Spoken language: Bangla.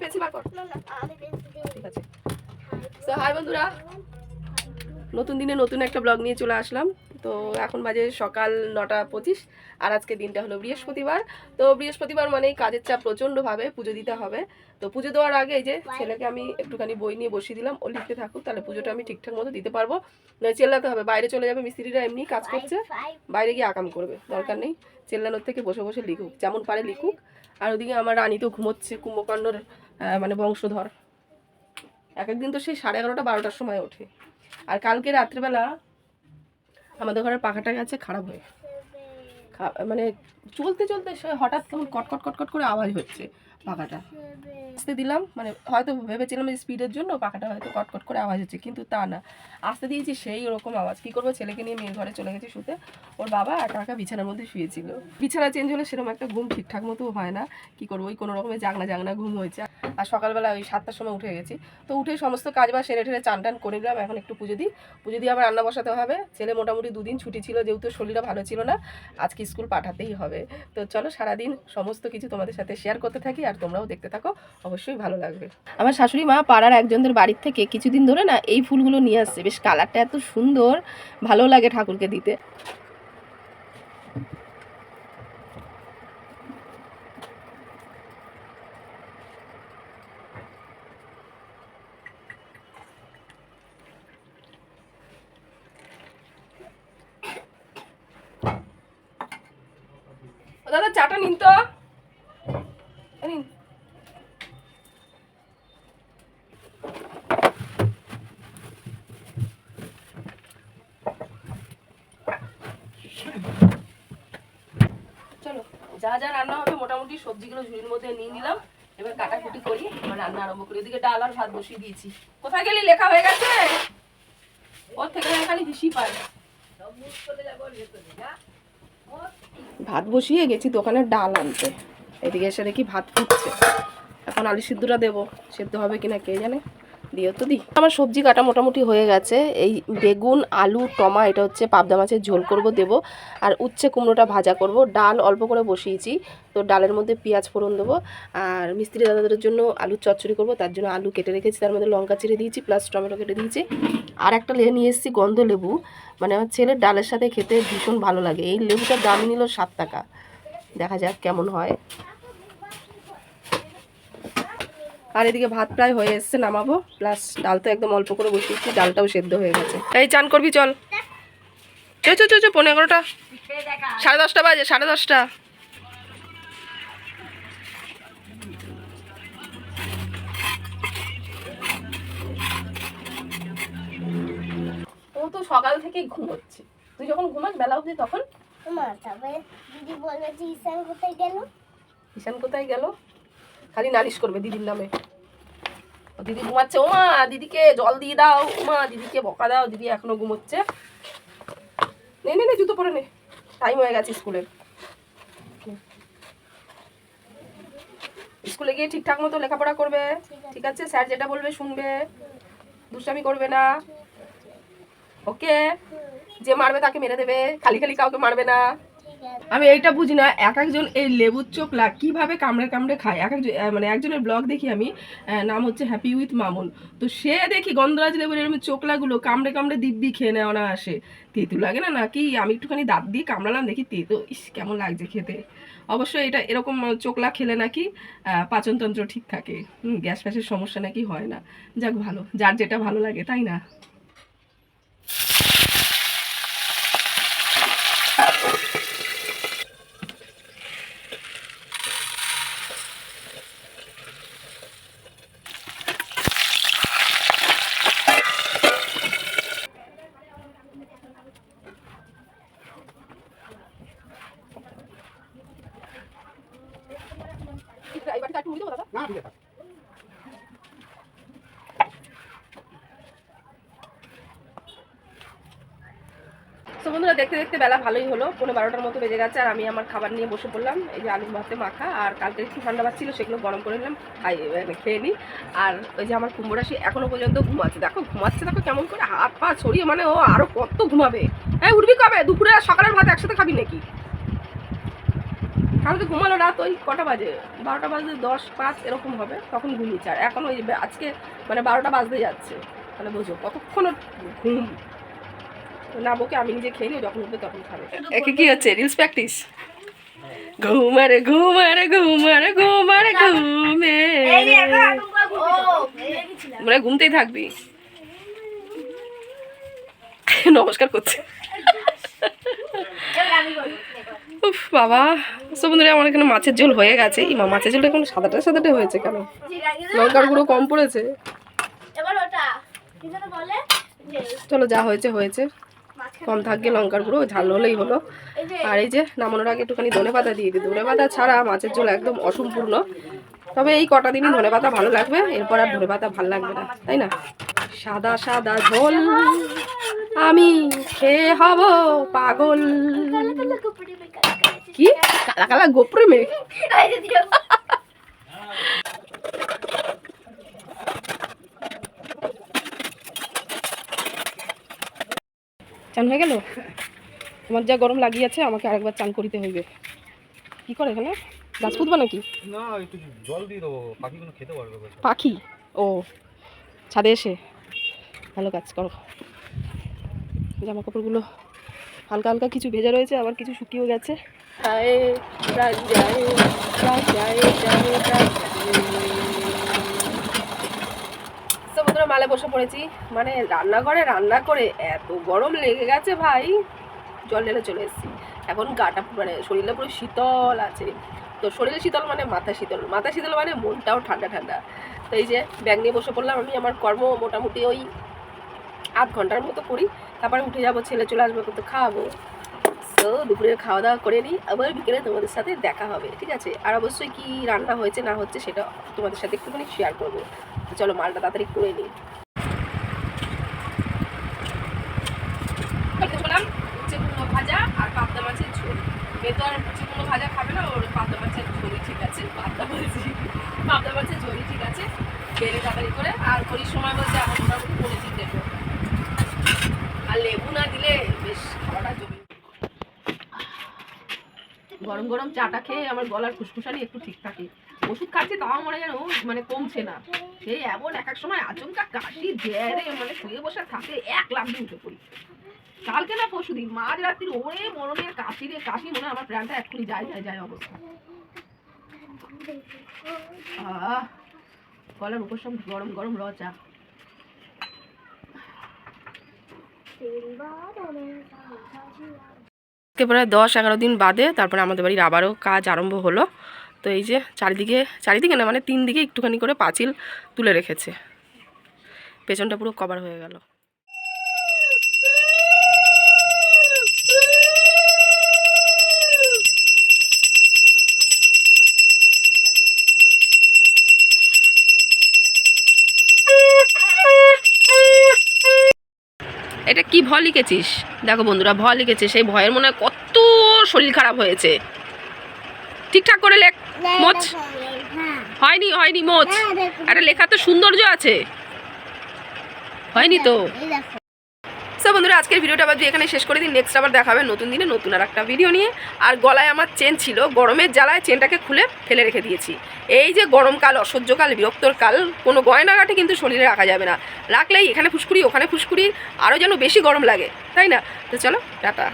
পেন্সিল বার কর। তো হাই বন্ধুরা। নতুন দিনে নতুন একটা ব্লগ নিয়ে চলে আসলাম। তো এখন বাজে সকাল নটা পঁচিশ, আর আজকে দিনটা হলো বৃহস্পতিবার। তো বৃহস্পতিবার মানেই কাজের চাপ প্রচণ্ডভাবে পুজো দিতে হবে। তো পুজো দেওয়ার আগে এই যে ছেলেকে আমি একটুখানি বই নিয়ে বসিয়ে দিলাম, ও লিখতে থাকুক, তাহলে পুজোটা আমি ঠিকঠাক মতো দিতে পারব। নয় চেল্লাতে হবে, বাইরে চলে যাবে, মিস্ত্রিরা এমনি কাজ করছে, বাইরে গিয়ে আকাম করবে, দরকার নেই। চেল্লানোর থেকে বসে বসে লিখুক, যেমন পারে লিখুক। আর ওদিকে আমার রানী তো ঘুমোচ্ছে, কুম্ভকর্ণর মানে বংশধর। এক একদিন তো সেই সাড়ে এগারোটা, বারোটার সময় ওঠে। আর কালকে রাত্রেবেলা আমাদের ঘরের পাখাটা গেছে খারাপ হয়ে মানে চলতে চলতে হঠাৎ কেমন কটকট কটকট করে আওয়াজ হচ্ছে পাখাটা। আসতে দিলাম মানে হয়তো ভেবেছিলাম যে স্পিডের জন্য পাখাটা হয়তো কটকট করে আওয়াজ হচ্ছে, কিন্তু তা না। আসতে দিয়েছি সেই ওরকম আওয়াজ। কী করব? ছেলেকে নিয়ে মেয়ের ঘরে চলে গেছি শুতে। ওর বাবা একা একা বিছানার মধ্যে শুয়েছিল। বিছানা চেঞ্জ হলে সেরকম একটা ঘুম ঠিকঠাক মতো হয় না। কি করব? ওই কোনো রকমের জাগনা জাগনা ঘুম হয়েছে। আর সকালবেলা ওই সাতটার সময় উঠে গেছি। তো উঠে সমস্ত কাজ বা সেরে ঠেরে চান টান করে নিলাম। এখন একটু পুজো দিই। পুজো দিয়ে আবার রান্না বসাতে হবে। ছেলে মোটামুটি দুদিন ছুটি ছিল, যেহেতু শরীরটা ভালো ছিল না, আজকে স্কুল পাঠাতেই হবে। তো চলো সারাদিন সমস্ত কিছু তোমাদের সাথে শেয়ার করতে থাকি আর তোমরাও দেখতে থাকো, অবশ্যই ভালো লাগবে। আমার শাশুড়ি মা পাড়ার একজনদের বাড়ির থেকে কিছুদিন ধরে না এই ফুলগুলো নিয়ে আসছে। বেশ কালারটা এত সুন্দর, ভালো লাগে ঠাকুরকে দিতে ও দাদা চাটা নিন তো নিন চলো, যা যা রান্না হবে, মোটামুটি সবজিগুলো ঝুড়ির মধ্যে নিয়ে নিলাম। এবার কাটাকুটি করি আমার রান্না আরম্ভ করি। ওদিকে ডাল আর ভাত বসিয়ে দিয়েছি। কোথায় গেলি? লেখা হয়ে গেছে? ওর থেকে খালি হিসি পায়। ভাত বসিয়ে গেছি দোকানে ডাল আনতে। এদিকে এসে দেখি ভাত ফুটছে। এখন আলু সিদ্ধটা দেবো। সেদ্ধ হবে কিনা কে জানে? দিও তো দি। আমার সবজি কাটা মোটামুটি হয়ে গেছে। এই বেগুন, আলু, টমা, এটা হচ্ছে পাবদা মাছের ঝোল করব, দেবো। আর উচ্ছে কুমড়োটা ভাজা করব। ডাল অল্প করে বসিয়েছি। তো ডালের মধ্যে পেঁয়াজ ফোড়ন দেবো। আর মিস্ত্রি দাদাদের জন্য আলুর চচ্চড়ি করব। তার জন্য আলু কেটে রেখেছি। তার মধ্যে লঙ্কা চিড়ে দিয়েছি, প্লাস টমেটো কেটে দিয়েছি। আর একটা লে, নিয়ে এসেছি গন্ধ লেবু। মানে আমার ছেলের ডালের সাথে খেতে ভীষণ ভালো লাগে। এই লেবুটার দাম নিল সাত টাকা। দেখা যাক কেমন হয়। আর এদিকে ভাত প্রায় হয়ে এসছে নামাবো। প্লাস ডাল তো একদম অল্প করে বসিয়েছি ডালটাও সেদ্ধ হয়ে গেছে। এই চান করবি চল। চো চো চো পনেরো এগারোটা। সাড়ে দশটা বাজে সাড়ে দশটা। ও তো সকাল থেকে ঘুমোচ্ছে। তুই যখন ঘুমাস বেলা অবধি তখন? দিদি ঈশান কোথায় গেল? ঈশান কোথায় গেল? খালি নালিশ করবে দিদির নামে। দিদি ঘুমাচ্ছে। ও মা দিদিকে জল দিয়ে দাও। ও মা দিদিকে বকা দাও। দিদি এখনও ঘুমোচ্ছে। নে নে জুতো পরে নে। টাইম হয়ে গেছে স্কুলের স্কুলে গিয়ে ঠিকঠাক মতো লেখাপড়া করবে। ঠিক আছে? স্যার যেটা বলবে শুনবে। দুষ্টামি করবে না। ওকে? যে মারবে তাকে মেরে দেবে। খালি খালি কাউকে মারবে না। আমি এইটা বুঝি না, এক একজন এই লেবুর চোখলা কীভাবে কামড়ে কামড়ে খায়? এক একজন মানে একজনের ব্লগ দেখি আমি নাম হচ্ছে হ্যাপি উইথ মামুন তো সে দেখি গন্ধরাজ লেবুর এরকম চোখলাগুলো কামড়ে কামড়ে দিব্যি খেয়ে নেয় না আসে তেতু লাগে না নাকি? আমি একটুখানি দাঁত দিয়ে কামড়ালাম, দেখি তেঁতু, ইস, কেমন লাগছে খেতে। অবশ্যই এটা এরকম চোখলা খেলে নাকি পাচনতন্ত্র ঠিক থাকে। গ্যাস ফ্যাসের সমস্যা নাকি হয় না। যাক ভালো, যার যেটা ভালো লাগে, তাই না? তো বন্ধুরা দেখতে দেখতে বেলা ভালোই হলো। পনেরো বারোটার মতো বেজে গেছে আর আমি আমার খাবার নিয়ে বসে পড়লাম। এই যে আলু ভাতে মাখা আর কালকে একটু ঠান্ডা ভাত ছিল সেগুলো গরম করে নিলাম খাইয়ে মানে খেয়ে নিই আর ওই যে আমার কুমড়া সে এখনও পর্যন্ত ঘুমাচ্ছে। দেখো ঘুমাচ্ছে দেখো কেমন করে হাত পা ছড়িয়ে মানে ও আরও কত ঘুমাবে। হ্যাঁ উঠবি কবে? দুপুরে আর সকালের ভাত একসাথে খাবি নাকি? তো ঘুমালো রাত ওই কটা বাজে বারোটা বাজে দশ পাঁচ এরকম হবে তখন ঘুমিয়েছে আর এখন ওই আজকে মানে বারোটা বাজতে যাচ্ছে। তাহলে বোঝো কতক্ষণ ঘুম? না বকে আমি নিজে খেয়ে নিই যখন উঠবে তখন খাবে। একে কি হচ্ছে? রিলস প্র্যাকটিস ঘুমারে ঘুমারে ঘুমারে ঘুমারে ঘুমে। মানে ঘুমতেই থাকবি। নমস্কার করছে। উফ বাবা। সো বন্ধুরা আমার এখানে মাছের ঝোল হয়ে গেছে। এই মা মাছের ঝোলটা এখন সাদাটা সাদাটা হয়েছে কেন? লঙ্কার গুঁড়ো কম পড়েছে? চলো যা হয়েছে হয়েছে। কম থাকবে লঙ্কার গুঁড়ো ঝাল হলেই হলো। আর এই যে নামানোর আগে একটুখানি ধনে পাতা দিয়ে দিই। ধনে পাতা ছাড়া মাছের ঝোল একদম অসম্পূর্ণ। তবে এই কটা দিনই ধনে পাতা ভালো লাগবে। এরপর আর ধনে পাতা ভালো লাগবে না তাই না? সাদা সাদা ঝোল। আমি খেয়ে হব পাগল। কি কালা কালা গোপরে মেয়ে চান হয়ে গেল? তোমার যা গরম লাগিয়েছে আমাকে আরেকবার চান করিতে হইবে। কি করে এখানে? গাছ পুতবা নাকি? না একটু জল দিয়ে দেবো পাখিগুলো খেতে পারবে পাখি? ও ছাদে এসে। ভালো কাজ করো। জামা কাপড়গুলো হালকা হালকা কিছু ভেজা রয়েছে আবার কিছু শুকিয়েও গেছে। হায়, যায়, প্রাণ যায়। বন্ধুরা মালে বসে পড়েছি। মানে রান্নাঘরে রান্না করে এত গরম লেগে গেছে ভাই। জল ঢেলে চলে এসেছি। এখন গাটা মানে শরীরটা পুরো শীতল আছে। তো শরীরে শীতল মানে মাথা শীতল। মাথা শীতল মানে মনটাও ঠান্ডা ঠান্ডা। তো এই যে ব্যাগ নিয়ে বসে পড়লাম আমি আমার কর্ম মোটামুটি ওই আধ ঘণ্টার মতো করি। তারপরে উঠে যাব ছেলে চলে আসবে তো খাওয়াবো। তো দুপুরে খাওয়া দাওয়া করে নিই, আবার বিকেলে তোমাদের সাথে দেখা হবে, ঠিক আছে? আর অবশ্যই কি রান্না হয়েছে না হচ্ছে সেটা তোমাদের সাথে একটুখানি শেয়ার করব। চলো, মালটা তাড়াতাড়ি করে নিই। ভাজা আর পাবদা মাছের ঝোল। তো আর ভাজা খাবে না, ওর মাছের ঝোলই ঠিক আছে, পাবদা মাছের ঝোলই ঠিক আছে তাড়াতাড়ি করে। আর করির সময় বলছে আমার মোটামুটি দেবো আর লেবু না দিলে বেশ খাওয়াটা জমে গরম গরম চাটা খেয়ে আমার গলার ফুসফুসানি একটু ঠিক থাকে। ওষুধ খাচ্ছি তাও মনে যেন মানে কমছে না। সেই এমন এক এক সময় আচমকা কাশি, জ্বরে মানে শুয়ে বসে থাকে, এক লাখ দিয়ে উঠে পড়ি। কালকে না পরশু দিন মাঝ রাত্রির ওরে মরণের কাশি রে কাশি মনে আমার প্রাণটা এক্ষুনি যায় যায় যায় অবস্থা। আহ, গলার সব গরম গরম র চা। আজকে প্রায় দশ এগারো দিন বাদে তারপরে আমাদের বাড়ির আবারও কাজ আরম্ভ হলো। তো এই যে চারিদিকে চারিদিকে না মানে তিন দিকে একটুখানি করে পাঁচিল তুলে রেখেছে। পেছনটা পুরো কভার হয়ে গেল। এটা কি ভয় লিখেছিস? দেখো বন্ধুরা ভয় লিখেছে সেই ভয়ের মনে হয় কত শরীর খারাপ হয়েছে। ঠিকঠাক করে লেখ মোচ। হ্যাঁ। হয়নি হয়নি মোচ। হ্যাঁ, একটা লেখা তো সৌন্দর্য আছে। হয়নি তো? সো বন্ধুরা, আজকের ভিডিওটা আবার এখানে শেষ করে দিন। নেক্সট আবার দেখা হবে নতুন দিনে নতুন আর একটা ভিডিও নিয়ে। আর গলায় আমার চেন ছিল, গরমের জ্বালায় চেনটাকে খুলে ফেলে রেখে দিয়েছি। এই যে গরমকাল, অসহ্যকাল, বিরক্তর কাল, কোনো গয়নাঘাটে কিন্তু শরীরে রাখা যাবে না। রাখলেই এখানে ফুসকুড়ি, ওখানে ফুসকুড়ি আরও যেন বেশি গরম লাগে, তাই না? তো চলো, টাটা।